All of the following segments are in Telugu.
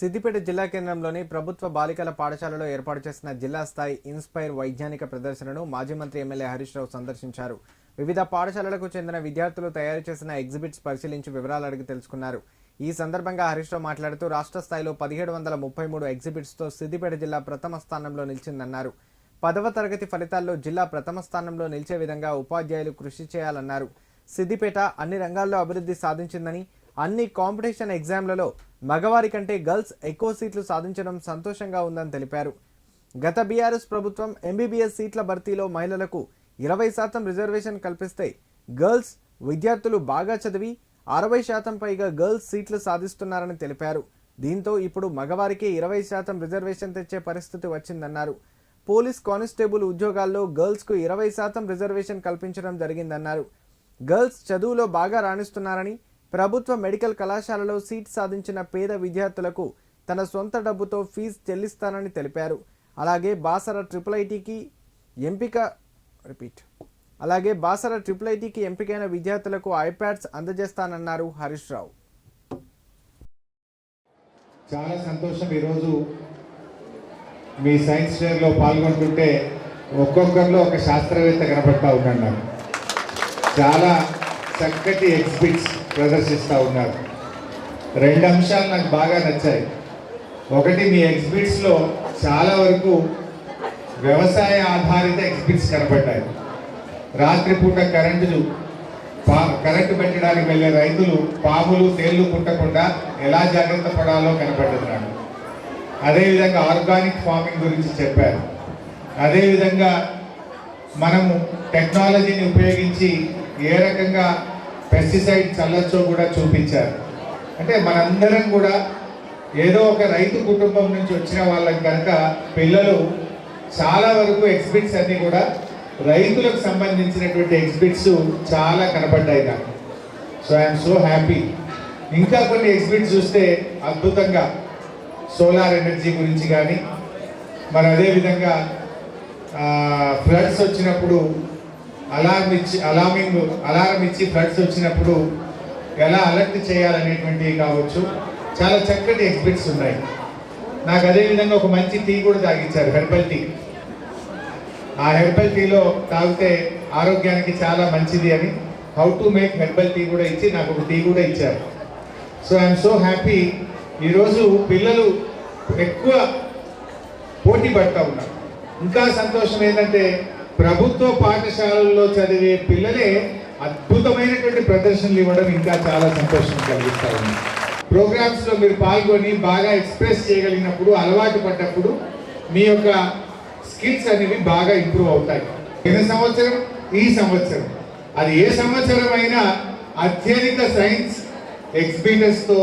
సిద్దిపేట జిల్లా కేంద్రంలోని ప్రభుత్వ బాలికల పాఠశాలలో ఏర్పాటు చేసిన జిల్లా స్థాయి ఇన్స్పైర్ వైజ్ఞానిక ప్రదర్శనను మాజీ మంత్రి ఎమ్మెల్యే హరీష్ రావు సందర్శించారు. వివిధ పాఠశాలలకు చెందిన విద్యార్థులు తయారు చేసిన ఎగ్జిబిట్స్ పరిశీలించి వివరాలు అడిగి తెలుసుకున్నారు. ఈ సందర్భంగా హరీష్ రావు మాట్లాడుతూ రాష్ట్ర స్థాయిలో పదిహేడు వందల ముప్పై మూడు ఎగ్జిబిట్స్తో సిద్దిపేట జిల్లా ప్రథమ స్థానంలో నిలిచిందన్నారు. పదవ తరగతి ఫలితాల్లో జిల్లా ప్రథమ స్థానంలో నిలిచే విధంగా ఉపాధ్యాయులు కృషి చేయాలన్నారు. సిద్దిపేట అన్ని రంగాల్లో అభివృద్ధి సాధించిందని అన్ని కాంపిటీషన్ ఎగ్జామ్లలో మగవారి కంటే గర్ల్స్ ఎక్కువ సీట్లు సాధించడం సంతోషంగా ఉందని తెలిపారు. గత బీఆర్ఎస్ ప్రభుత్వం ఎంబీబీఎస్ సీట్ల భర్తీలో మహిళలకు ఇరవై శాతం రిజర్వేషన్ కల్పిస్తే గర్ల్స్ విద్యార్థులు బాగా చదివి అరవై శాతం పైగా గర్ల్స్ సీట్లు సాధిస్తున్నారని తెలిపారు. దీంతో ఇప్పుడు మగవారికి ఇరవై శాతం రిజర్వేషన్ తెచ్చే పరిస్థితి వచ్చిందన్నారు. పోలీస్ కానిస్టేబుల్ ఉద్యోగాల్లో గర్ల్స్కు ఇరవై శాతం రిజర్వేషన్ కల్పించడం జరిగిందన్నారు. గర్ల్స్ చదువులో బాగా రాణిస్తున్నారని ప్రభుత్వ మెడికల్ కళాశాలలో సీట్ సాధించిన పేద విద్యార్థులకు తన సొంత డబ్బుతో ఫీజు చెల్లిస్తానని తెలిపారు. అలాగే బాసర ట్రిపుల్ ఐటీకి ఎంపిక రిపీట్ అలాగే బాసర ట్రిపుల్ ఐటీకి ఎంపికైన విద్యార్థులకు ఐప్యాడ్స్ అందజేస్తానన్నారు హరీష్ రావు. చాలా సంతోషం ఈరోజు మీ సైన్స్ ఫేర్లో పాల్గొంటుంటే ఒక్కొక్కరిలో ఒక శాస్త్రవేత్త కనపడతా ఉన్నాడు నాకు. చాలా చక్కటి ఎగ్జిబిట్స్ ప్రదర్శిస్తూ ఉన్నారు. రెండు అంశాలు నాకు బాగా నచ్చాయి. ఒకటి మీ ఎగ్జిబిట్స్లో చాలా వరకు వ్యవసాయ ఆధారిత ఎగ్జిబిట్స్ కనబడ్డాయి రాత్రిపూట కరెంటులు పా కరెంటు పెట్టడానికి వెళ్ళే రైతులు పాములు తేళ్ళు కుట్టకుండా ఎలా జాగ్రత్త పడాలో కనపడ్డది అదేవిధంగా ఆర్గానిక్ ఫార్మింగ్ గురించి చెప్పారు. అదేవిధంగా మనము టెక్నాలజీని ఉపయోగించి ఏ రకంగా పెస్టిసైడ్ చల్లొచ్చో కూడా చూపించారు. అంటే మనందరం కూడా ఏదో ఒక రైతు కుటుంబం నుంచి వచ్చిన వాళ్ళకి కనుక పిల్లలు చాలా వరకు ఎగ్జిబిట్స్ అన్నీ కూడా రైతులకు సంబంధించినటువంటి ఎగ్జిబిట్స్ చాలా కనబడ్డాయి నాకు. సో ఐఎమ్ సో హ్యాపీ ఇంకా కొన్ని ఎగ్జిబిట్స్ చూస్తే అద్భుతంగా సోలార్ ఎనర్జీ గురించి కానీ మరి అదేవిధంగా ఫ్లడ్స్ వచ్చినప్పుడు అలారం ఇచ్చి అలార్మింగ్ అలారం ఇచ్చి ఫ్లడ్స్ వచ్చినప్పుడు ఎలా అలర్ట్ చేయాలనేటువంటివి కావచ్చు. చాలా చక్కటి ఎగ్జిబిట్స్ ఉన్నాయి. నాకు అదేవిధంగా ఒక మంచి టీ కూడా తాగించారు హెర్బల్ టీ. ఆ హెర్బల్ టీలో తాగితే ఆరోగ్యానికి చాలా మంచిది అని how to make herbal tea కూడా ఇచ్చి నాకు ఒక టీ కూడా ఇచ్చారు. So I'm so happy. ఈరోజు పిల్లలు ఎక్కువ పోటీ పడతా ఉన్నారు. ఇంకా సంతోషం ఏంటంటే ప్రభుత్వ పాఠశాలల్లో చదివే పిల్లలే అద్భుతమైనటువంటి ప్రదర్శనలు ఇవ్వడం ఇంకా చాలా సంతోషం కలిగిస్తా ఉంది. ప్రోగ్రామ్స్లో మీరు పాల్గొని బాగా ఎక్స్ప్రెస్ చేయగలిగినప్పుడు అలవాటు పడ్డప్పుడు మీ యొక్క స్కిల్స్ అనేవి బాగా ఇంప్రూవ్ అవుతాయి. పోయిన సంవత్సరం? ఈ సంవత్సరం. అది ఏ సంవత్సరం అయినా అత్యధిక సైన్స్ ఎగ్జిబిటర్స్తో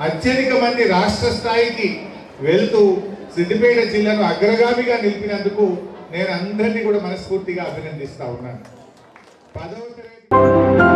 అత్యధిక మంది రాష్ట్ర స్థాయికి వెళ్తూ సిద్దిపేట జిల్లాను అగ్రగామిగా నిలిపినందుకు నేను అందరినీ కూడా మనస్ఫూర్తిగా అభినందిస్తా ఉన్నాను. పదవ తరగతి